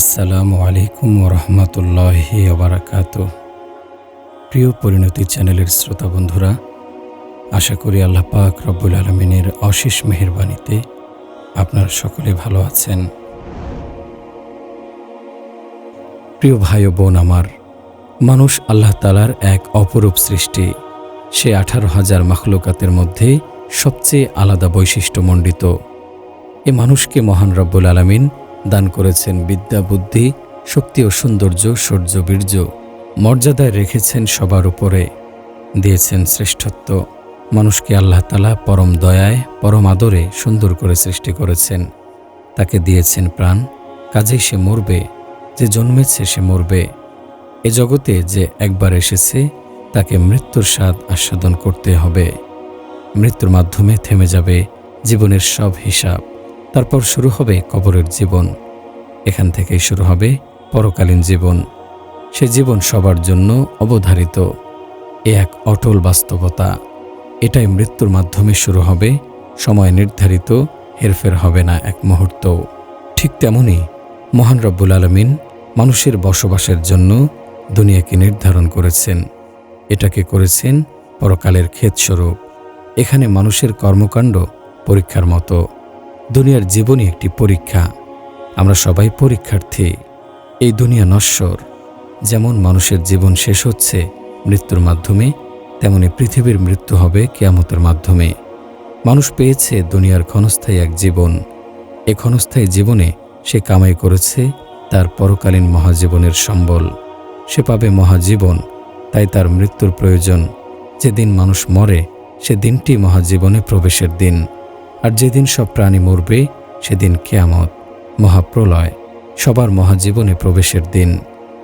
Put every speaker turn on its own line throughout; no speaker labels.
আসসালামু আলাইকুম রহমতুল্লাহি আবরাকাত প্রিয় পরিণতি চ্যানেলের শ্রোতা বন্ধুরা, আশা করি আল্লাহ পাক রব্বুল আলমিনের অশেষ মেহেরবানিতে আপনারা সকলে ভালো আছেন। প্রিয় ভাই বোন আমার, মানুষ আল্লাহ তালার এক অপরূপ সৃষ্টি। সে আঠারো হাজার মাখলুকাতের মধ্যে সবচেয়ে আলাদা বৈশিষ্ট্যমণ্ডিত। এ মানুষকে মহান রব্বুল আলমিন দান করেছেন বিদ্যা, বুদ্ধি, শক্তি ও সৌন্দর্য সৌর্য বীর্য মর্যাদায় রেখেছেন সবার উপরে। দিয়েছেন শ্রেষ্ঠত্ব। মানুষকে আল্লাহ তালা পরম দয়ায়, পরম আদরে সুন্দর করে সৃষ্টি করেছেন। তাকে দিয়েছেন প্রাণ। কাজেই সে মরবে। যে জন্মেছে সে মরবে। এ জগতে যে একবার এসেছে, তাকে মৃত্যুর স্বাদ আস্বাদন করতে হবে। মৃত্যুর মাধ্যমে থেমে যাবে জীবনের সব হিসাব। তারপর শুরু হবে কবরের জীবন। এখান থেকেই শুরু হবে পরকালীন জীবন। সে জীবন সবার জন্য অবধারিত। এ এক অটল বাস্তবতা। এটাই মৃত্যুর মাধ্যমে শুরু হবে। সময় নির্ধারিত, হেরফের হবে না এক মুহূর্ত। ঠিক তেমনি মহান রব্বুল আলমিন মানুষের বসবাসের জন্য দুনিয়াকে নির্ধারণ করেছেন। এটাকে করেছেন পরকালের ক্ষেতস্বরূপ। এখানে মানুষের কর্মকাণ্ড পরীক্ষার মতো। দুনিয়ার জীবনই একটি পরীক্ষা। আমরা সবাই পরীক্ষার্থী। এই দুনিয়া নশ্বর। যেমন মানুষের জীবন শেষ হচ্ছে মৃত্যুর মাধ্যমে, তেমনি পৃথিবীর মৃত্যু হবে কেয়ামতের মাধ্যমে। মানুষ পেয়েছে দুনিয়ার ক্ষণস্থায়ী এক জীবন। এ ক্ষণস্থায়ী জীবনে সে কামাই করেছে তার পরকালীন মহাজীবনের সম্বল। সে পাবে মহাজীবন, তাই তার মৃত্যুর প্রয়োজন। যেদিন মানুষ মরে, সে দিনটি মহাজীবনে প্রবেশের দিন। আর যেদিন সব প্রাণী মরবে, সেদিন কেয়ামত, মহাপ্রলয়, সবার মহাজীবনে প্রবেশের দিন।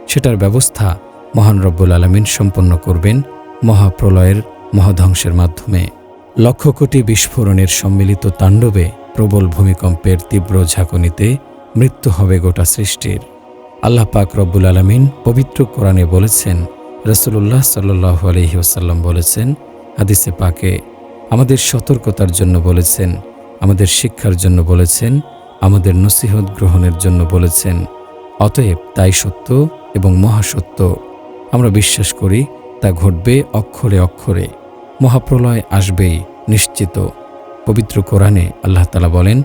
সেটার ব্যবস্থা মহান রব্বুল আলমিন সম্পন্ন করবেন মহাপ্রলয়ের মহাধ্বংসের মাধ্যমে। লক্ষ কোটি বিস্ফোরণের সম্মিলিত তাণ্ডবে প্রবল ভূমিকম্পের তীব্র ঝাঁকুনিতে মৃত্যু হবে গোটা সৃষ্টির। আল্লাহ পাক রব্বুল আলমিন পবিত্র কোরআনে বলেছেন রসুল্লাহ সাল্লাহ আলহি ওসাল্লাম বলেছেন, হাদিসে পাকে আমাদের সতর্কতার জন্য বলেছেন, আমাদের শিক্ষার জন্য বলেছেন, আমাদের নসিহত গ্রহণের জন্য বলেছেন। অতএব তাই সত্য এবং মহাসত্য। আমরা বিশ্বাস করি, তা ঘটবে অক্ষরে অক্ষরে। মহাপ্রলয় আসবেই নিশ্চিত। পবিত্র কোরআনে আল্লাহ তালা বলেন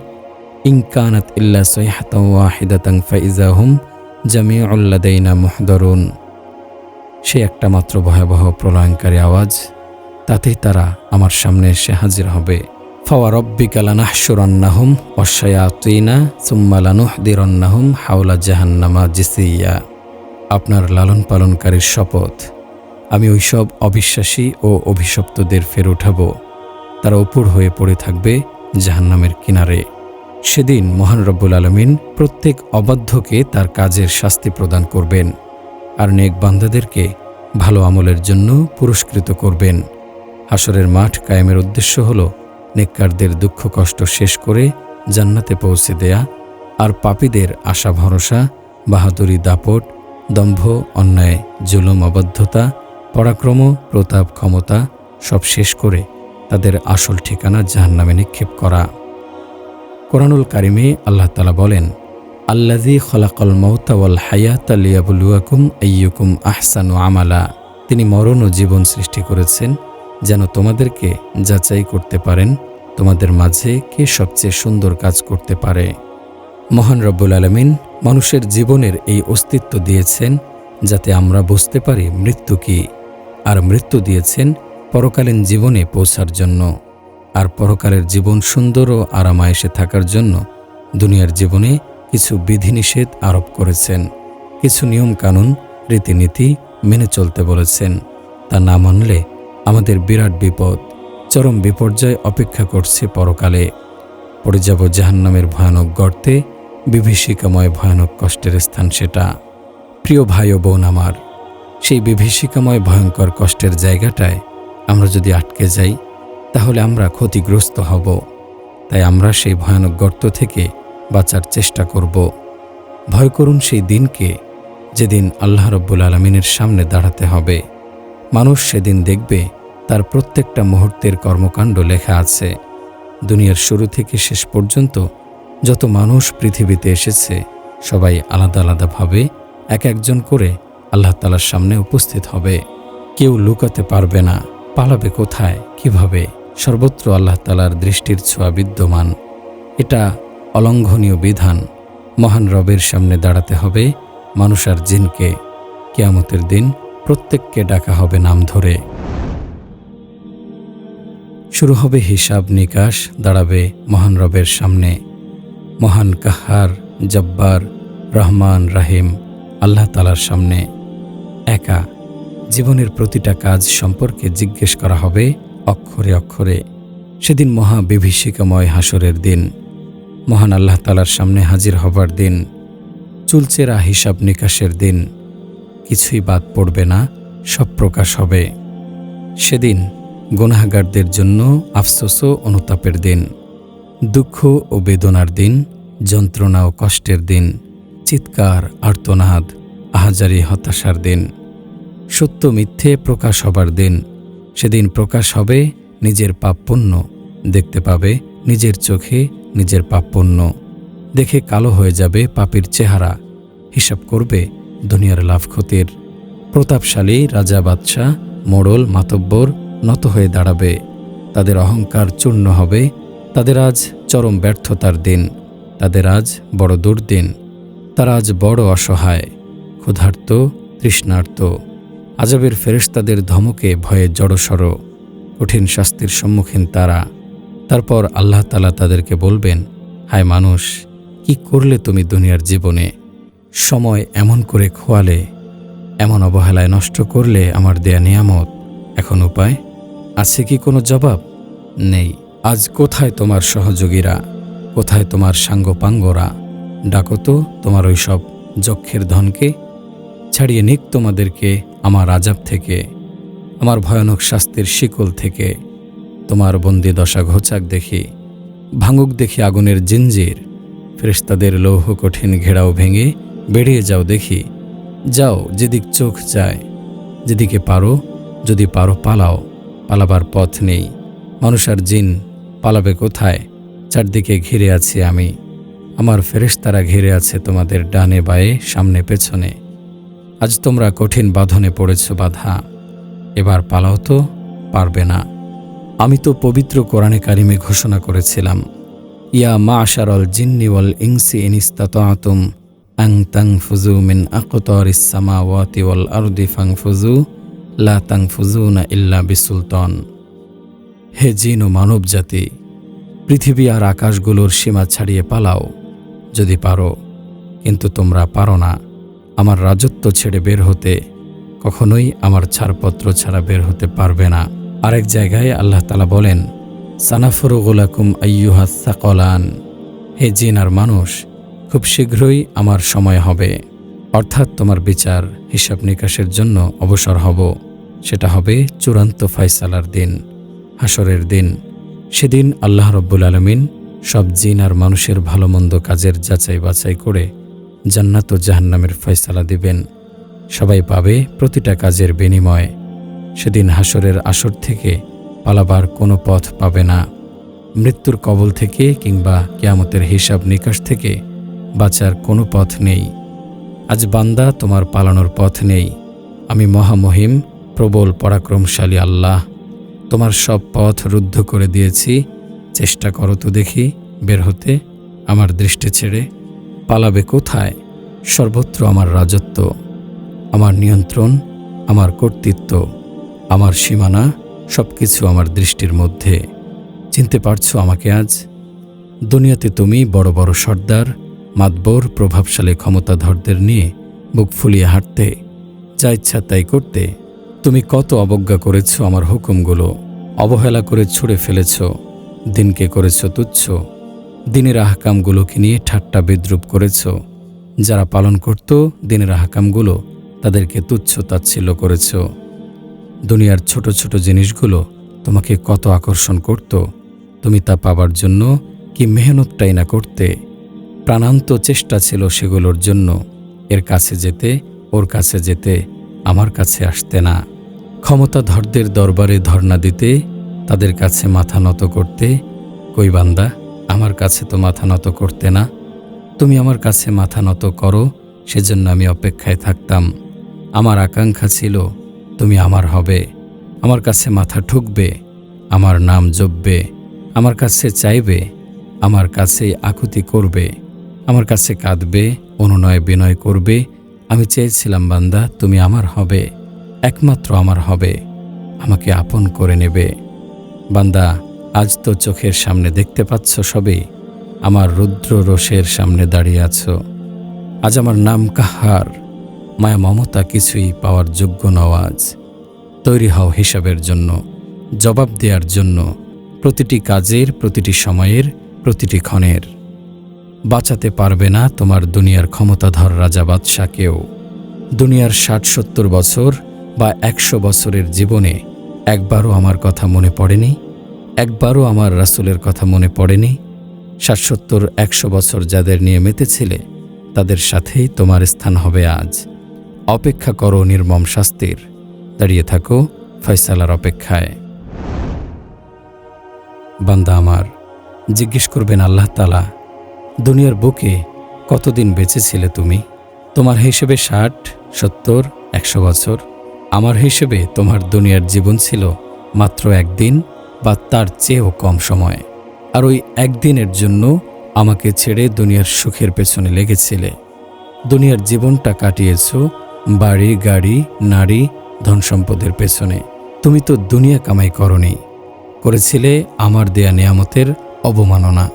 ইনকানাত ইল্লা সৈহাতাং ফাইজাহুম জামিউল্লাদাইনা মুহদরুন। সে একটা মাত্র ভয়াবহ প্রলয়ঙ্কারী আওয়াজ। তাতেই তারা আমার সামনে এসে হাজির হবে। হাওলা জাহান্নামা আপনার লালন পালনকারীর শপথ। আমি ওইসব অবিশ্বাসী ও অভিশপ্তদের ফের উঠাব। তারা উপর হয়ে পড়ে থাকবে জাহান্নামের কিনারে। সেদিন মহান রব্বুল আলমিন প্রত্যেক অবাধ্যকে তার কাজের শাস্তি প্রদান করবেন। আর নেক বান্দাদেরকে ভালো আমলের জন্য পুরস্কৃত করবেন। হাসরের মাঠ কায়েমের উদ্দেশ্য হল নেককারদের দুঃখ কষ্ট শেষ করে জান্নাতে পৌঁছে দেয়া আর পাপীদের আশা ভরসা, বাহাদুরি দাপট, দম্ভ, অন্যায়, জুলুম অবদ্ধতা পরাক্রম, প্রতাপ, ক্ষমতা সব শেষ করে তাদের আসল ঠিকানা জাহান্নামে নিক্ষেপ করা। কোরআনুল কারিমে আল্লাহ তালা বলেন আল্লাজি খলাকল মৌতাওয়াল হায়াত আলিয়াবুলুয়াকুম আইয়ুকুম আহসানু আমালা। তিনি মরণ ও জীবন সৃষ্টি করেছেন যেন তোমাদেরকে যাচাই করতে পারেন, তোমাদের মাঝে কে সবচেয়ে সুন্দর কাজ করতে পারে। মহান রব্বুল আলমিন মানুষের জীবনের এই অস্তিত্ব দিয়েছেন যাতে আমরা বুঝতে পারি মৃত্যু কি, আর মৃত্যু দিয়েছেন পরকালীন জীবনে পৌঁছার জন্য, আর পরকালের জীবন সুন্দর ও আরামায়েসে থাকার জন্য দুনিয়ার জীবনে কিছু বিধিনিষেধ আরোপ করেছেন, কিছু নিয়ম কানুন রীতিনীতি মেনে চলতে বলেছেন। তা না মানলে আমাদের বিরাট বিপদ, চরম বিপর্যয় অপেক্ষা করছে পরকালে। পড়ে যাব জাহান্নামের ভয়ানক গর্তে, বিভীষিকাময় ভয়ানক কষ্টের স্থান সেটা। প্রিয় ভাই ও বোন আমার, সেই বিভীষিকাময় ভয়ঙ্কর কষ্টের জায়গাটায় আমরা যদি আটকে যাই, তাহলে আমরা ক্ষতিগ্রস্ত হব। তাই আমরা সেই ভয়ানক গর্ত থেকে বাঁচার চেষ্টা করব। ভয় করুন সেই দিনকে, যেদিন আল্লাহ রব্বুল আলমিনের সামনে দাঁড়াতে হবে। মানুষ সেদিন দেখবে তার প্রত্যেকটা মুহূর্তের কর্মকাণ্ড লেখা আছে। দুনিয়ার শুরু থেকে শেষ পর্যন্ত যত মানুষ পৃথিবীতে এসেছে, সবাই আলাদা আলাদাভাবে এক একজন করে আল্লাহ তালার সামনে উপস্থিত হবে। কেউ লুকাতে পারবে না, পালাবে কোথায়, কীভাবে? সর্বত্র আল্লাহ তালার দৃষ্টির ছোঁয়া বিদ্যমান। এটা অলঙ্ঘনীয় বিধান। মহান রবের সামনে দাঁড়াতে হবে মানুষ আর জিনকে। কেয়ামতের দিন প্রত্যেককে ডাকা হবে নাম ধরে। শুরু হবে হিসাব নিকাশ, দাঁড়াবে মহান রবের সামনে। মহান কাহার, জব্বার, রহমান, রাহিম, আল্লাহ তালার সামনে। একা জীবনের প্রতিটা কাজ সম্পর্কে জিজ্ঞেস করা হবে অক্ষরে অক্ষরে। সেদিন মহা বিভীষিকাময় হাসরের দিন। মহান আল্লাহ তালার সামনে হাজির হবার দিন। চুলচেরা হিসাব নিকাশের দিন। কিছুই বাদ পড়বে না, সব প্রকাশ হবে। সেদিন গুনাহগারদের জন্য আফসোস ও অনুতাপের দিন, দুঃখ ও বেদনার দিন, যন্ত্রণা ও কষ্টের দিন, চিৎকার, আর্তনাদ, আহাজারি, হতাশার দিন, সত্য মিথ্যে প্রকাশ হবার দিন, সেদিন প্রকাশ হবে নিজের পাপ পুণ্য, দেখতে পাবে নিজের চোখে নিজের পাপ পুণ্য, দেখে কালো হয়ে যাবে পাপের চেহারা, হিসাব করবে দুনিয়ার লাভ ক্ষতির প্রতাপশালী, রাজা বাদশাহ, মোড়ল, মাতব্বর নত হয়ে দাঁড়াবে। তাদের অহংকার চূর্ণ হবে। তাদের আজ চরম ব্যর্থতার দিন। তাদের আজ বড় দুর্দিন। তারা আজ বড় অসহায়, ক্ষুধার্ত, তৃষ্ণার্ত। আজবের ফেরেশতাদের ধমকে, ভয়ে জড়সড়, কঠিন শাস্তির সম্মুখীন তারা। তারপর আল্লাহ তালা তাদেরকে বলবেন, হায় মানুষ, কি করলে তুমি দুনিয়ার জীবনে সময় এমন করে খোয়ালে, এমন অবহেলায় নষ্ট করলে আমার দেয়া নিয়ামত এখন উপায়? আছে কি কোনো জবাব? নেই। আজ কোথায় তোমার সহযোগীরা? কোথায় তোমার সাঙ্গপাঙ্গরা? ডাকো তো তোমার ওই সব যক্ষের ধনকে, ছাড়িয়ে নিক তোমাদেরকে আমার আজাব থেকে, আমার ভয়ানক শাস্তির শিকল থেকে। তোমার বন্দি দশা ঘোচাক দেখি, ভাঙুক দেখি আগুনের জিঞ্জির, ফেরেশতাদের লৌহ কঠিন ঘেরাও ভেঙে বেরিয়ে যাও দেখি। যাও যেদিক চোখ যায় যেদিকে পারো, যদি পারো পালাও। পালাবার পথ নেই। মানুষ আর জিন পালাবে কোথায়? চারদিকে ঘিরে আছি আমি। আমার ফেরেশতারা ঘিরে আছে তোমাদের ডানে বায়ে, সামনে পেছনে। আজ তোমরা কঠিন বাঁধনে পড়েছ বাধা। এবার পালাও তো, পারবে না। আমি তো পবিত্র কোরআনে কারিমে ঘোষণা করেছিলাম। ইয়া মা আশারল জিন্নি ওয়াল ইংসি ইনিস্তাতুম আং তাং ফুজু মিন আকতর ইসামা ওয়াতি ওয়াল আরদি ফাং ফুজু লা তাং ফুজু না ইল্লা বিসুলতন। হে জিন ও মানব জাতি, পৃথিবী আর আকাশগুলোর সীমা ছাড়িয়ে পালাও, যদি পারো। কিন্তু তোমরা পারো না, আমার রাজত্ব ছেড়ে বের হতে, কখনোই আমার ছাড়পত্র ছাড়া বের হতে পারবে না। আরেক জায়গায় আল্লাহ তালা বলেন সানাফরুগুলাকুম আইয়ুহা সাকলান। হে জিন আর মানুষ খুব শীঘ্রই আমার সময় হবে। অর্থাৎ তোমার বিচার, হিসাব নিকাশের জন্য অবসর হব। সেটা হবে চূড়ান্ত ফয়সালার দিন হাসরের দিন। সেদিন আল্লাহ রব্বুল আলমিন সব জিন আর মানুষের ভালো মন্দ কাজের যাচাই বাছাই করে জান্নাত ও জাহান্নামের ফয়সালা দিবেন। সবাই পাবে প্রতিটা কাজের বিনিময়। সেদিন হাসরের আসর থেকে পালাবার কোনো পথ পাবে না। মৃত্যুর কবল থেকে কিংবা কেয়ামতের হিসাব নিকাশ থেকে বাঁচার কোনো পথ নেই। আজ বান্দা তোমার পালানোর পথ নেই। আমি মহামহিম, প্রবল পরাক্রমশালী আল্লাহ। তোমার সব পথ রুদ্ধ করে দিয়েছি। চেষ্টা করো তো দেখি, বের হতে। আমার দৃষ্টি ছেড়ে। পালাবে কোথায়? সর্বত্র আমার রাজত্ব। আমার নিয়ন্ত্রণ, আমার কর্তৃত্ব, আমার সীমানা সব কিছু আমার দৃষ্টির মধ্যে। চিনতে পারছ আমাকে আজ? দুনিয়াতে তুমি বড় বড় সর্দার মাতবর, প্রভাবশালী ক্ষমতাধরদের নিয়ে বুক ফুলিয়ে হাঁটতে। যা ইচ্ছা তাই করতে। তুমি কত অবজ্ঞা করেছ আমার হুকুমগুলো। অবহেলা করে ছুঁড়ে ফেলেছ। দিনকে করেছ তুচ্ছ। দিনের আহকামগুলোকে নিয়ে ঠাট্টা বিদ্রুপ করেছ। যারা পালন করত, দিনের আহকামগুলো তাদেরকে তুচ্ছ তাচ্ছিল্য করেছ। দুনিয়ার ছোট ছোট জিনিসগুলো তোমাকে কত আকর্ষণ করত। তুমি তা পাবার জন্য কি মেহনতটাই না করতে। প্রাণান্ত চেষ্টা ছিল সেগুলোর জন্য। এর কাছে যেতে, ওর কাছে যেতে, আমার কাছে আসতে না। ক্ষমতাধরদের দরবারে ধর্ণা দিতে, তাদের কাছে মাথা নত করতে, কই বান্দা, আমার কাছে তো মাথা নত করতে না। তুমি আমার কাছে মাথা নত করো, সেজন্য আমি অপেক্ষায় থাকতাম। আমার আকাঙ্ক্ষা ছিল, তুমি আমার হবে। আমার কাছে মাথা ঠুকবে, আমার নাম জপবে, আমার কাছে চাইবে, আমার কাছে আকুতি করবে। আমার কাছে কাঁদবে, অনুনয় বিনয় করবে। আমি চেয়েছিলাম, বান্দা, তুমি আমার হবে, একমাত্র আমার হবে। আমাকে আপন করে নেবে। বান্দা, আজ তো চোখের সামনে দেখতে পাচ্ছ সবে, আমার রুদ্র রোষের সামনে দাঁড়িয়ে আছো। আজ আমার নাম কাহার, মায়া মমতা কিছুই পাওয়ার যোগ্য নওয়াজ তৈরি হও হিসাবের জন্য, জবাব দেওয়ার জন্য, প্রতিটি কাজের, প্রতিটি সময়ের, প্রতিটি ক্ষণের। বাঁচাতে পারবে না তোমার দুনিয়ার ক্ষমতাধর রাজা বাদশাকেও দুনিয়ার ষাট সত্তর বছর বা একশো বছরের জীবনে একবারও আমার কথা মনে পড়েনি, একবারও আমার রাসূলের কথা মনে পড়েনি। ষাট সত্তর একশো বছর যাদের নিয়ে মেতেছিলে, তাদের সাথেই তোমার স্থান হবে আজ। অপেক্ষা করো নির্মম শাস্তির। দাঁড়িয়ে থাকো ফয়সালার অপেক্ষায়। বান্দা আমার, জিজ্ঞেস করবেন আল্লাহ তালা দুনিয়ার বুকে কতদিন বেঁচেছিলে তুমি? তোমার হিসেবে ষাট, সত্তর, একশো বছর। আমার হিসেবে তোমার দুনিয়ার জীবন ছিল মাত্র একদিন বা তার চেয়েও কম সময়। আর ওই একদিনের জন্য আমাকে ছেড়ে দুনিয়ার সুখের পেছনে লেগেছিলে। দুনিয়ার জীবনটা কাটিয়েছ বাড়ি, গাড়ি, নারী ধন সম্পদের পেছনে। তুমি তো দুনিয়া কামাই করনি। করেছিলে আমার দেয়া নিয়ামতের অবমাননা।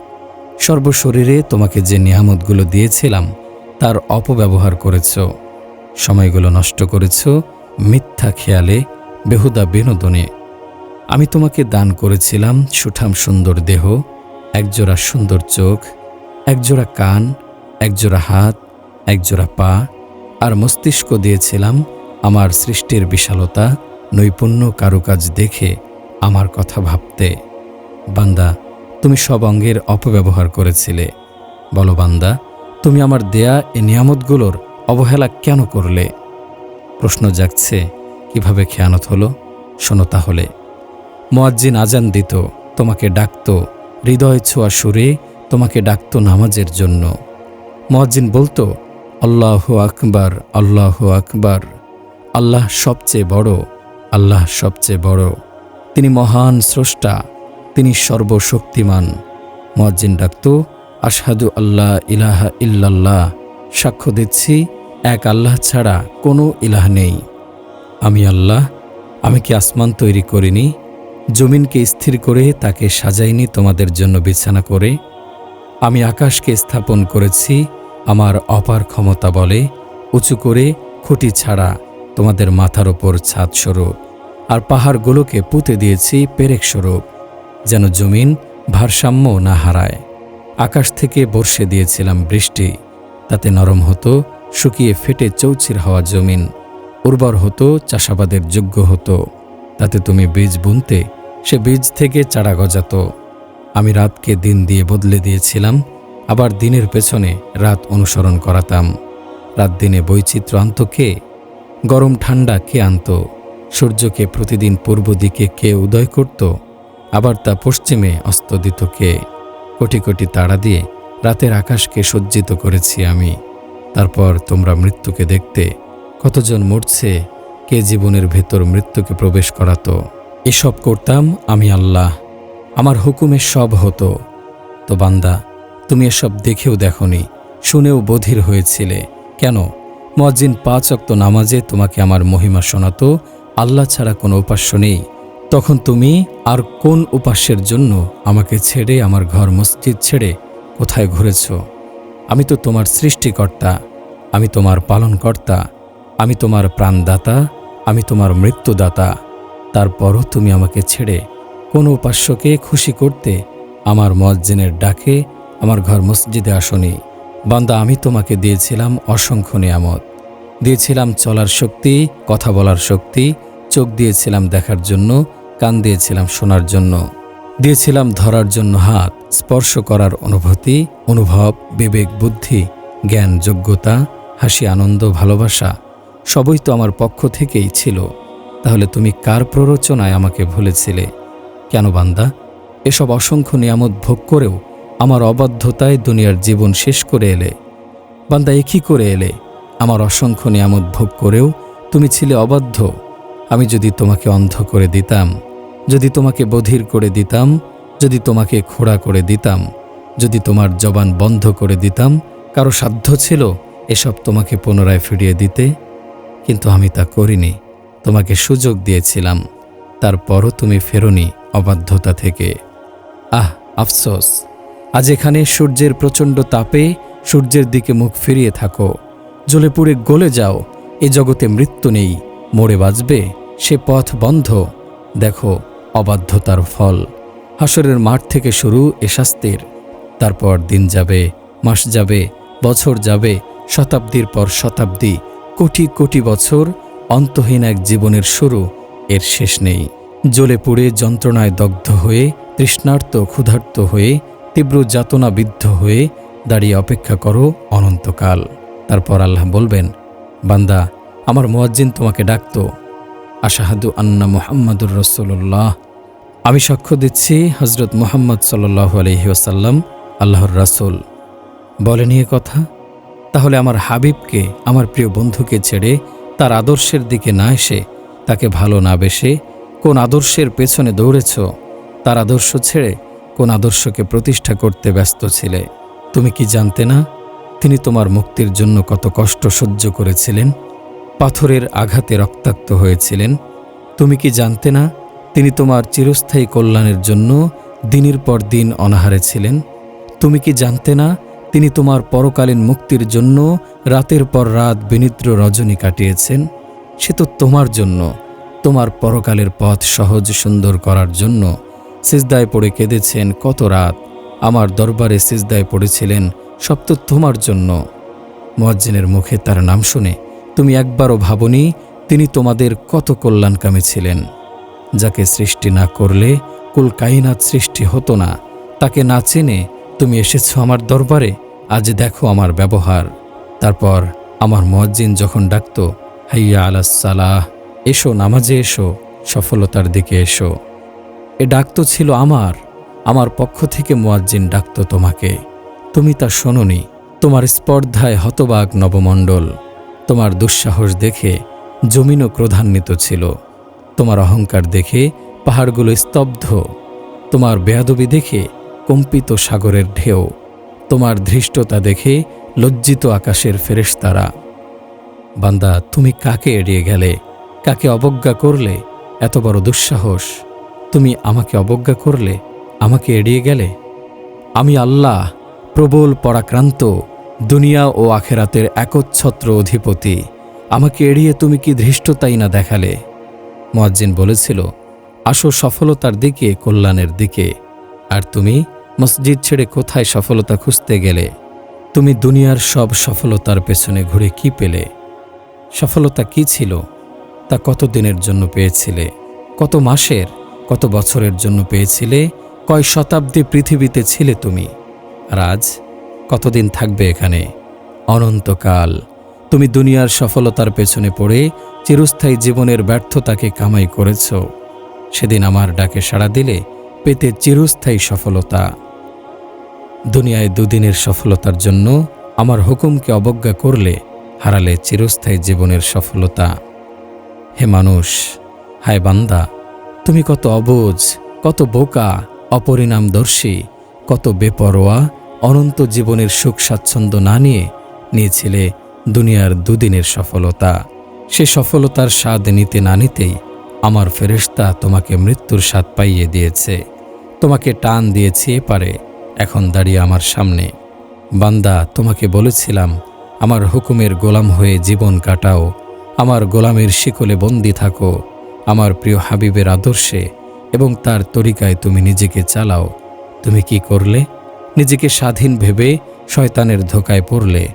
সর্বশরীরে তোমাকে যে নিয়ামতগুলো দিয়েছিলাম, তার অপব্যবহার করেছ। সময়গুলো নষ্ট করেছ, মিথ্যা খেয়ালে, বেহুদা বিনোদনে। আমি তোমাকে দান করেছিলাম সুঠাম সুন্দর দেহ, একজোড়া সুন্দর চোখ, একজোড়া কান, একজোড়া হাত, একজোড়া পা, আর মস্তিষ্ক দিয়েছিলাম আমার সৃষ্টির বিশালতা, নৈপুণ্য কারুকাজ দেখে আমার কথা ভাবতে। বান্দা তুমি সব অঙ্গের অপব্যবহার করেছিলে। বলো বান্দা, তুমি আমার দেয়া এ নিয়ামতগুলোর অবহেলা কেন করলে? প্রশ্ন জাগছে, কীভাবে খেয়ানত হলো? শোনো তাহলে। মোয়াজ্জিন আজান দিত, তোমাকে ডাকত, হৃদয় ছোঁয়া সুরে তোমাকে ডাকত নামাজের জন্য। মোয়াজ্জিন বলতো, আল্লাহ আকবার আল্লাহ আকবার। আল্লাহ সবচেয়ে বড়, আল্লাহ সবচেয়ে বড়। তিনি মহান স্রষ্টা তিনি সর্বশক্তিমান। মোয়াজ্জিন ডাকত, আশহাদু আল্লাহ ইলাহা ইল্লাল্লাহ, সাক্ষ্য দিচ্ছি, এক আল্লাহ ছাড়া কোনো ইলাহ নেই। আমি আল্লাহ, আমি কি আসমান তৈরি করিনি? জমিনকে স্থির করে তাকে সাজাইনি তোমাদের জন্য বিছানা করে? আমি আকাশকে স্থাপন করেছি, আমার অপার ক্ষমতা বলে, উঁচু করে খুঁটি ছাড়া তোমাদের মাথার ওপর ছাদ স্বরূপ, আর পাহাড়গুলোকে পুঁতে দিয়েছি পেরেক স্বরূপ। যেন জমিন ভারসাম্য না হারায়। আকাশ থেকে বর্ষে দিয়েছিলাম বৃষ্টি, তাতে নরম হতো, শুকিয়ে ফেটে চৌচির হওয়া জমিন, উর্বর হতো, চাষাবাদের যোগ্য হতো। তাতে তুমি বীজ বুনতে, সে বীজ থেকে চারা গজাত। আমি রাতকে দিন দিয়ে বদলে দিয়েছিলাম, আবার দিনের পেছনে রাত অনুসরণ করাতাম। রাত দিনে বৈচিত্র্য আনত কে? গরম ঠান্ডা কে আনত? সূর্যকে প্রতিদিন পূর্ব দিকে কে উদয় করত? আবার তা পশ্চিমে অস্ত দিত কে? কোটি কোটি তাড়া দিয়ে রাতের আকাশকে সজ্জিত করেছি আমি। তারপর তোমরা মৃত্যুকে দেখতে কতজন মরছে, কে জীবনের ভেতর মৃত্যুকে প্রবেশ করাতো? এসব করতাম আমি আল্লাহ। আমার হুকুমে সব হতো। তো বান্দা, তুমি এসব দেখেও দেখনি, শুনেও বধির হয়েছিলে। কেন? মজ্জিন পাঁচ অক্ত নামাজে তোমাকে আমার মহিমা শোনাতো, আল্লাহ ছাড়া কোনো উপাস্য নেই। তখন তুমি আর কোন উপাস্যের জন্য আমাকে ছেড়ে আমার ঘর মসজিদ ছেড়ে কোথায় ঘুরেছ? আমি তো তোমার সৃষ্টিকর্তা, আমি তোমার পালনকর্তা, আমি তোমার প্রাণদাতা, আমি তোমার মৃত্যুদাতা। তারপরও তুমি আমাকে ছেড়ে কোন উপাস্যকে খুশি করতে আমার মজ্জিনের ডাকে আমার ঘর মসজিদে আসনি। বান্দা, আমি তোমাকে দিয়েছিলাম অসংখ্য নিয়ামত। দিয়েছিলাম চলার শক্তি, কথা বলার শক্তি, চোখ দিয়েছিলাম দেখার জন্য কান দিয়েছিলাম শোনার জন্য। দিয়েছিলাম ধরার জন্য হাত। স্পর্শ করার অনুভূতি, অনুভব, বিবেক, বুদ্ধি, জ্ঞান, যোগ্যতা, হাসি, আনন্দ, ভালোবাসা, সবই তো আমার পক্ষ থেকেই ছিল। তাহলে তুমি কার প্ররোচনায় আমাকে ভুলেছিলে? কেন বান্দা? এসব অসংখ্য নিয়ামত ভোগ করেও আমার অবাধ্যতায় দুনিয়ার জীবন শেষ করে এলে। বান্দা একই করে এলে? আমার অসংখ্য নিয়ামত ভোগ করেও তুমি ছিলে অবাধ্য। আমি যদি তোমাকে অন্ধ করে দিতাম যদি তোমাকে বধির করে দিতাম, যদি তোমাকে খোড়া করে দিতাম, যদি তোমার জবান বন্ধ করে দিতাম, কারও সাধ্য ছিল এসব তোমাকে পুনরায় ফিরিয়ে দিতে, কিন্তু আমি তা করিনি, তোমাকে সুযোগ দিয়েছিলাম, তারপরও তুমি ফেরোনি অবাধ্যতা থেকে। আহ, আফসোস, আজ এখানে সূর্যের প্রচণ্ড তাপে সূর্যের দিকে মুখ ফিরিয়ে থাকো, জ্বলে পুড়ে গলে যাও, এ জগতে মৃত্যু নেই, মরে বাঁচবে, সে পথ বন্ধ, দেখো অবাধ্যতার ফল। হাসরের মাঠ থেকে শুরু এ শাস্তির। তারপর দিন যাবে, মাস যাবে, বছর যাবে, শতাব্দীর পর শতাব্দী, কোটি কোটি বছর, অন্তহীন এক জীবনের শুরু, এর শেষ নেই। জ্বলে পুড়ে যন্ত্রণায় দগ্ধ হয়ে, তৃষ্ণার্ত ক্ষুধার্ত হয়ে, তীব্র যাতনা বিদ্ধ হয়ে, দাঁড়িয়ে অপেক্ষা করো অনন্তকাল। তারপর আল্লাহ বলবেন, বান্দা, আমার মুয়াজ্জিন তোমাকে ডাকত আশাহাদু আন্না মুহাম্মাদুর রসুল্লাহ আমি সাক্ষ্য দিচ্ছি হজরত মুহাম্মদ সাল্লাহ আলহি ওসাল্লাম আল্লাহর রাসূল। বলেনি এ কথা, তাহলে আমার হাবিবকে, আমার প্রিয় বন্ধুকে ছেড়ে তার আদর্শের দিকে না এসে, তাকে ভালো না বেসে কোন আদর্শের পেছনে দৌড়েছ? তার আদর্শ ছেড়ে কোন আদর্শকে প্রতিষ্ঠা করতে ব্যস্ত ছিলে? তুমি কি জানতে না, তিনি তোমার মুক্তির জন্য কত কষ্ট সহ্য করেছিলেন? পাথরের আঘাতে রক্তাক্ত হয়েছিলেন। তুমি কি জানতে না, তিনি তোমার চিরস্থায়ী কল্যাণের জন্য দিনের পর দিন অনাহারে ছিলেন? তুমি কি জানতে না, তিনি তোমার পরকালীন মুক্তির জন্য রাতের পর রাত বিনিদ্র রজনী কাটিয়েছেন? সে তো তোমার জন্য, তোমার পরকালের পথ সহজ সুন্দর করার জন্য। সিজদায় পড়ে কেঁদেছেন কত রাত, আমার দরবারে সিজদায় পড়েছিলেন, সব তো তোমার জন্য। মুয়াজ্জিনের মুখে তার নাম শুনে তুমি একবারও ভাবনি তিনি তোমাদের কত কল্যাণকামী ছিলেন, যাকে সৃষ্টি না করলে কুলকাইনাত সৃষ্টি হতো না। তাকে না চেনে তুমি এসেছ আমার দরবারে, আজ দেখো আমার ব্যবহার। তারপর আমার মুয়াজ্জিন যখন ডাকত, হাইয়া আলাসালাহ এসো নামাজে এসো, সফলতার দিকে এসো। এ ডাক ছিল আমার আমার পক্ষ থেকে মোয়াজ্জিন ডাকত তোমাকে। তুমি তা শোনোনি, তোমার স্পর্ধায় হতবাক নবমণ্ডল। তোমার দুঃসাহস দেখে জমিনও ক্রোধান্বিত ছিল। তোমার অহংকার দেখে পাহাড়গুলো স্তব্ধ। তোমার বেয়াদবি দেখে কম্পিত সাগরের ঢেউ। তোমার ধৃষ্টতা দেখে লজ্জিত আকাশের ফেরেশতারা। বান্দা, তুমি কাকে এড়িয়ে গেলে? কাকে অবজ্ঞা করলে? এত বড় দুঃসাহস। তুমি আমাকে অবজ্ঞা করলে? আমাকে এড়িয়ে গেলে? আমি আল্লাহ, প্রবল পরাক্রান্ত দুনিয়া ও আখেরাতের একচ্ছত্র অধিপতি। আমাকে এড়িয়ে তুমি কি ধৃষ্টতাই না দেখালে? মোয়াজ্জিন বলেছিল, আসো সফলতার দিকে, কল্যাণের দিকে। আর তুমি মসজিদ ছেড়ে কোথায় সফলতা খুঁজতে গেলে? তুমি দুনিয়ার সব সফলতার পেছনে ঘুরে কি পেলে? সফলতা কি ছিল? তা কত দিনের জন্য পেয়েছিলে? কত মাসের, কত বছরের জন্য পেয়েছিলে? কয় শতাব্দী পৃথিবীতে ছিলে তুমি? আর আজ কতদিন থাকবে এখানে? অনন্তকাল। তুমি দুনিয়ার সফলতার পেছনে পড়ে চিরস্থায়ী জীবনের ব্যর্থতাকে কামাই করেছ। সেদিন আমার ডাকে সাড়া দিলে পেতে চিরস্থায়ী সফলতা। দুনিয়ায় দুদিনের সফলতার জন্য আমার হুকুমকে অবজ্ঞা করলে হারালে চিরস্থায়ী জীবনের সফলতা। হে মানুষ, হায় বান্দা, তুমি কত অবোঝ কত বোকা, অপরিণামদর্শী, কত বেপরোয়া অনন্ত জীবনের সুখ স্বাচ্ছন্দ্য না নিয়ে নিয়েছিলে দুনিয়ার দুদিনের সফলতা। সে সফলতার স্বাদ নিতে না নিতেই আমার ফেরেশতা তোমাকে মৃত্যুর স্বাদ পাইয়ে দিয়েছে। তোমাকে টান দিয়েছে এপারে এখন দাঁড়িয়ে আমার সামনে। বান্দা, তোমাকে বলেছিলাম, আমার হুকুমের গোলাম হয়ে জীবন কাটাও, আমার গোলামের শিকলে বন্দি থাকো, আমার প্রিয় হাবিবের আদর্শে এবং তার তরিকায় তুমি নিজেকে চালাও। তুমি কি করলে? নিজেকে স্বাধীন ভেবে শয়তানের ধোকায় পড়লে।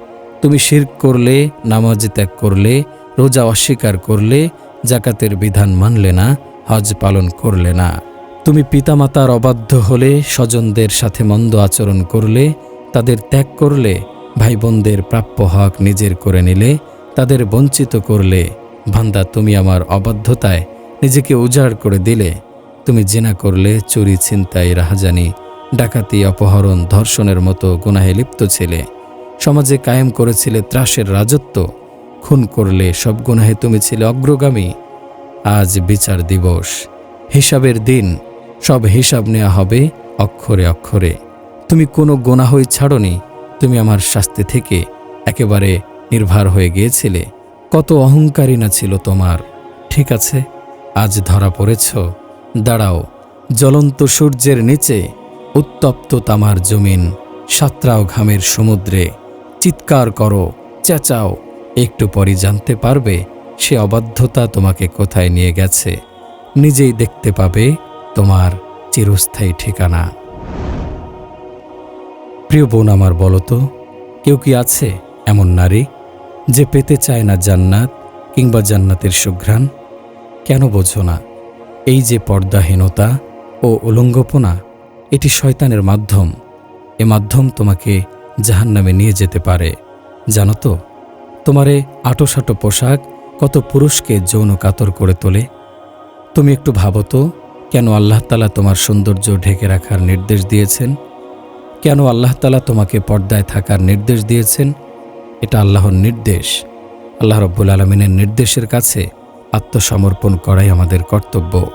তুমি শির্ক করলে, নামাজ ত্যাগ করলে, রোজা অস্বীকার করলে জাকাতের বিধান মানলে না, হজ পালন করলে না। তুমি পিতামাতার অবাধ্য হলে, স্বজনদের সাথে মন্দ আচরণ করলে, তাদের ত্যাগ করলে ভাই বোনদের প্রাপ্য হক নিজের করে নিলে, তাদের বঞ্চিত করলে ভান্দা তুমি আমার অবাধ্যতায় নিজেকে উজাড় করে দিলে। তুমি জেনা করলে, চুরি, ছিনতাই, রাহাজানি ডাকাতি, অপহরণ, ধর্ষণের মতো গুনাহে লিপ্ত ছিলে। সমাজে কায়েম করেছিলে ত্রাসের রাজত্ব। খুন করলে সব গুনাহে তুমি ছিলে অগ্রগামী। আজ বিচার দিবস। হিসাবের দিন। সব হিসাব নেওয়া হবে অক্ষরে অক্ষরে। তুমি কোনো গোনাহই ছাড়নি। তুমি আমার শাস্তি থেকে একেবারে নির্ভর হয়ে গিয়েছিলে। কত অহংকারী না ছিল তোমার। ঠিক আছে, আজ ধরা পড়েছ। দাঁড়াও, জ্বলন্ত সূর্যের নিচে উত্তপ্ত তামার জমিন, সাতরাও ঘামের সমুদ্রে, চিৎকার করো, চেঁচাও, একটু পরই জানতে পারবে সে অবাধ্যতা তোমাকে কোথায় নিয়ে গেছে। নিজেই দেখতে পাবে তোমার চিরস্থায়ী ঠিকানা। প্রিয় বোন আমার বলো তো, কেউ কি আছে এমন নারী যে পেতে চায় না জান্নাত কিংবা জান্নাতের সুঘ্রাণ? কেন বোঝো না, এই যে পর্দাহীনতা ও উলঙ্গপনা এটি শয়তানের মাধ্যম। এ মাধ্যম তোমাকে জাহান্নামে নিয়ে যেতে পারে। জানো তো, তোমারে আটোসাটো পোশাক কত পুরুষকে যৌন কাতর করে তোলে। তুমি একটু ভাবো তো, কেন আল্লাহ তালা তোমার সৌন্দর্য ঢেকে রাখার নির্দেশ দিয়েছেন? কেন আল্লাহ তালা তোমাকে পর্দায় থাকার নির্দেশ দিয়েছেন? এটা আল্লাহর নির্দেশ। আল্লাহ রব্বুল আলমিনের নির্দেশের কাছে আত্মসমর্পণ করাই আমাদের কর্তব্য।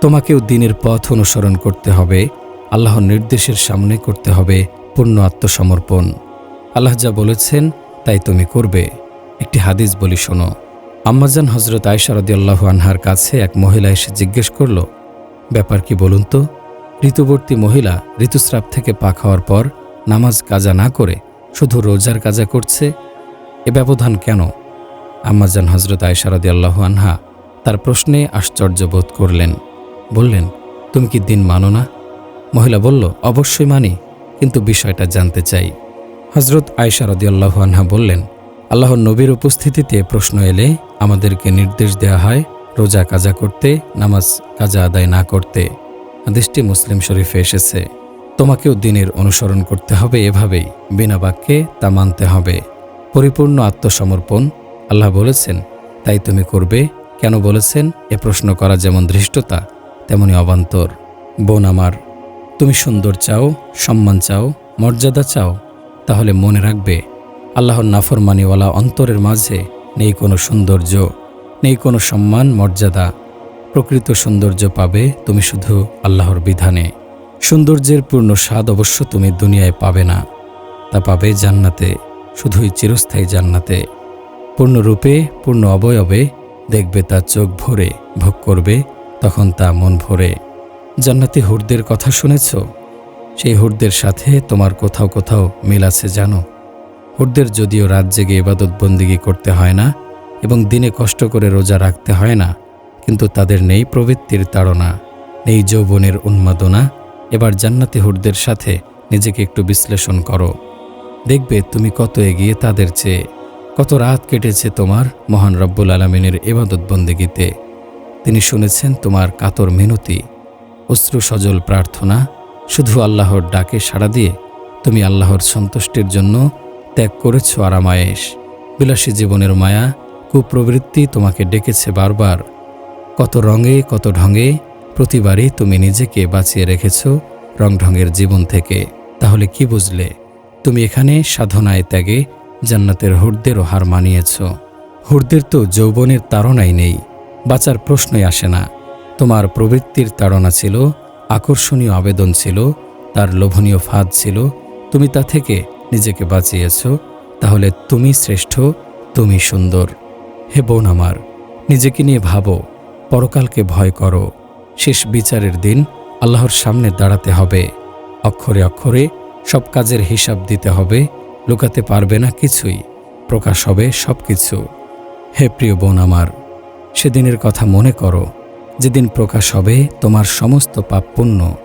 তোমাকেও দিনের পথ অনুসরণ করতে হবে। আল্লাহর নির্দেশের সামনে করতে হবে পূর্ণ আত্মসমর্পণ। আল্লাহ যা বলেছেন, তাই তুমি করবে। একটি হাদিস বলি শোনো। আম্মাজান হজরত আয়সারদি আল্লাহ আনহার কাছে এক মহিলা এসে জিজ্ঞেস করল, ব্যাপার কি বলুন তো? ঋতুবর্তী মহিলা ঋতুস্রাব থেকে পাক হওয়ার পর নামাজ কাজা না করে শুধু রোজার কাজা করছে? এ ব্যবধান কেন? আম্মাজান হজরত আয়সারদি আল্লাহ আনহা তার প্রশ্নে আশ্চর্য বোধ করলেন। বললেন, তুমি কি দিন মানো না? মহিলা বলল, অবশ্যই মানি, কিন্তু বিষয়টা জানতে চাই। হজরত আয়সা রদিয়াল্লাহু আনহা বললেন, আল্লাহর নবীর উপস্থিতিতে প্রশ্ন এলে আমাদেরকে নির্দেশ দেওয়া হয় রোজা কাজা করতে, নামাজ কাজা আদায় না করতে। হাদিসটি মুসলিম শরীফে এসেছে। তোমাকেও দিনের অনুসরণ করতে হবে এভাবেই, বিনা বাক্যে তা মানতে হবে। পরিপূর্ণ আত্মসমর্পণ, আল্লাহ বলেছেন, তাই তুমি করবে। কেন বলেছেন, এ প্রশ্ন করা যেমন ধৃষ্টতা, তেমনি অবান্তর। বোন আমার তুমি সুন্দর চাও, সম্মান চাও, মর্যাদা চাও, তাহলে মনে রাখবে, আল্লাহর নাফরমানিওয়ালা অন্তরের মাঝে নেই কোনো সৌন্দর্য, নেই কোনো সম্মান, মর্যাদা। প্রকৃত সৌন্দর্য পাবে তুমি শুধু আল্লাহর বিধানে। সৌন্দর্যের পূর্ণ স্বাদ অবশ্য তুমি দুনিয়ায় পাবে না। তা পাবে জান্নাতে, শুধুই চিরস্থায়ী জান্নাতে। পূর্ণরূপে, পূর্ণ অবয়বে দেখবে তা চোখ ভরে ভোগ করবে, তখন তা মন ভরে। জান্নাতি হুরদের কথা শুনেছ? সেই হুরদের সাথে তোমার কোথাও কোথাও মিল আছে জানো? হুরদের যদিও রাত জেগে ইবাদত বন্দিগি করতে হয় না এবং দিনে কষ্ট করে রোজা রাখতে হয় না, কিন্তু তাদের নেই প্রবৃত্তির তাড়না, নেই যৌবনের উন্মাদনা। এবার জান্নাতি হুরদের সাথে নিজেকে একটু বিশ্লেষণ করো। দেখবে তুমি কত এগিয়ে তাদের চেয়ে, কত রাত কেটেছে তোমার মহান রব্বুল আলমিনের এবাদত বন্দিগিতে। তিনি শুনেছেন তোমার কাতর মিনতি। অশ্রু সজল প্রার্থনা, শুধু আল্লাহর ডাকে সাড়া দিয়ে তুমি আল্লাহর সন্তুষ্টির জন্য ত্যাগ করেছ আরামায়েশ। বিলাসী জীবনের মায়া, কুপ্রবৃত্তি তোমাকে ডেকেছে বারবার। কত রঙে, কত ঢঙে প্রতিবারই তুমি নিজেকে বাঁচিয়ে রেখেছ রংঢঙের জীবন থেকে। তাহলে কি বুঝলে? তুমি এখানে সাধনায় ত্যাগে জান্নাতের হুরদেরও হার মানিয়েছ। হুরদের তো যৌবনের তাড়নাই নেই, বাঁচার প্রশ্নই আসে না। তোমার প্রবৃত্তির তাড়না ছিল, আকর্ষণীয় আবেদন ছিল, তার লোভনীয় ফাঁদ ছিল, তুমি তা থেকে নিজেকে বাঁচিয়েছ, তাহলে তুমি শ্রেষ্ঠ, তুমি সুন্দর। হে বোন আমার, নিজেকে নিয়ে ভাবো, পরকালকে ভয় করো, শেষ বিচারের দিন আল্লাহর সামনে দাঁড়াতে হবে, অক্ষরে অক্ষরে সব কাজের হিসাব দিতে হবে, লুকাতে পারবে না কিছুই, প্রকাশ হবে সব কিছু হে প্রিয় বোন আমার, সেদিনের কথা মনে করো যেদিন প্রকাশ হবে, তোমার সমস্ত পাপ পুণ্য।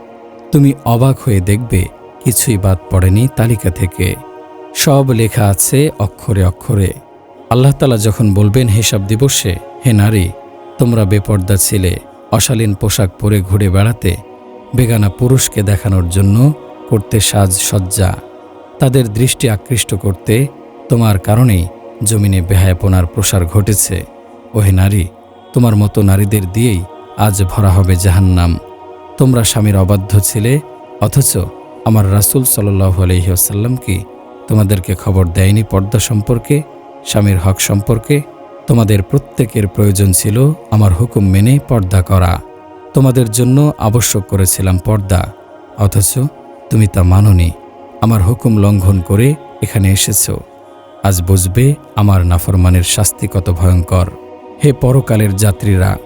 তুমি অবাক হয়ে দেখবে, কিছুই বাদ পড়েনি তালিকা থেকে। সব লেখা আছে অক্ষরে অক্ষরে। আল্লাহ তালা যখন বলবেন, হিসাব দিবসে, হে নারী, তোমরা বেপর্দা ছিলে, অশালীন পোশাক পরে ঘুরে বেড়াতে, বেগানা পুরুষকে দেখানোর জন্য করতে সাজ সজ্জা। তাদের দৃষ্টি আকৃষ্ট করতে, তোমার কারণেই জমিনে বেহায়াপনার প্রসার ঘটেছে। ওহে নারী, তোমার মতো নারীদের দিয়েই আজ ভরা হবে জাহান্নাম। তোমরা স্বামীর অবাধ্য ছিলে, অথচ আমার রাসূল সাল্লাহ আলহিহাসাল্লাম কি তোমাদেরকে খবর দেয়নি পর্দা সম্পর্কে, স্বামীর হক সম্পর্কে? তোমাদের প্রত্যেকের প্রয়োজন ছিল আমার হুকুম মেনে পর্দা করা। তোমাদের জন্য আবশ্যক করেছিলাম পর্দা, অথচ তুমি তা মাননি। আমার হুকুম লঙ্ঘন করে এখানে এসেছ। আজ বুঝবে আমার নাফরমানের শাস্তি কত ভয়ঙ্কর। হে পরকালের যাত্রীরা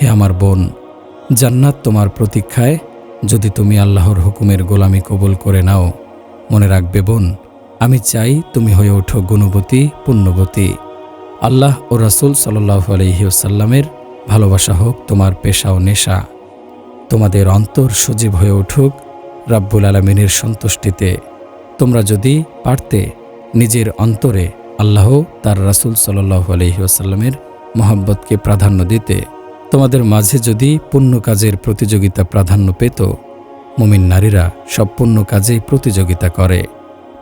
হে আমার বোন, জান্নাত তোমার প্রতীক্ষায়, যদি তুমি আল্লাহর হুকুমের গোলামি কবুল করে নাও। মনে রাখবে বোন, আমি চাই তুমি হয়ে ওঠো গুণবতী, পুণ্যবতী। আল্লাহ ও রাসুল সাল্লাহ আলহিউসাল্লামের ভালোবাসা হোক তোমার পেশা ও নেশা। তোমাদের অন্তর সজীব হয়ে উঠুক রাব্বুল আলমিনের সন্তুষ্টিতে। তোমরা যদি পারতে, নিজের অন্তরে আল্লাহ তার রাসুল সাল্লাহ আলহিউসাল্লামের মোহাব্বতকে প্রাধান্য দিতে। তোমাদের মাঝে যদি পুণ্য কাজের প্রতিযোগিতা প্রাধান্য পেত, মুমিন নারীরা সব পুণ্য কাজেই প্রতিযোগিতা করে।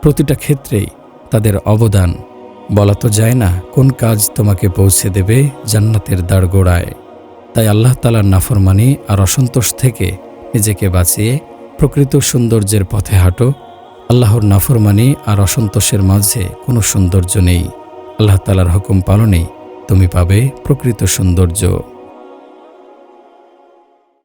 প্রতিটা ক্ষেত্রেই তাদের অবদান। বলা তো যায় না, কোন কাজ তোমাকে পৌঁছে দেবে জান্নাতের দাঁড়গোড়ায় তাই আল্লাহ তালার নাফরমানি আর অসন্তোষ থেকে নিজেকে বাঁচিয়ে প্রকৃত সৌন্দর্যের পথে হাঁটো। আল্লাহর নাফরমানি আর অসন্তোষের মাঝে কোনো সৌন্দর্য নেই। আল্লাহ তালার হুকুম পালনেই তুমি পাবে প্রকৃত সৌন্দর্য।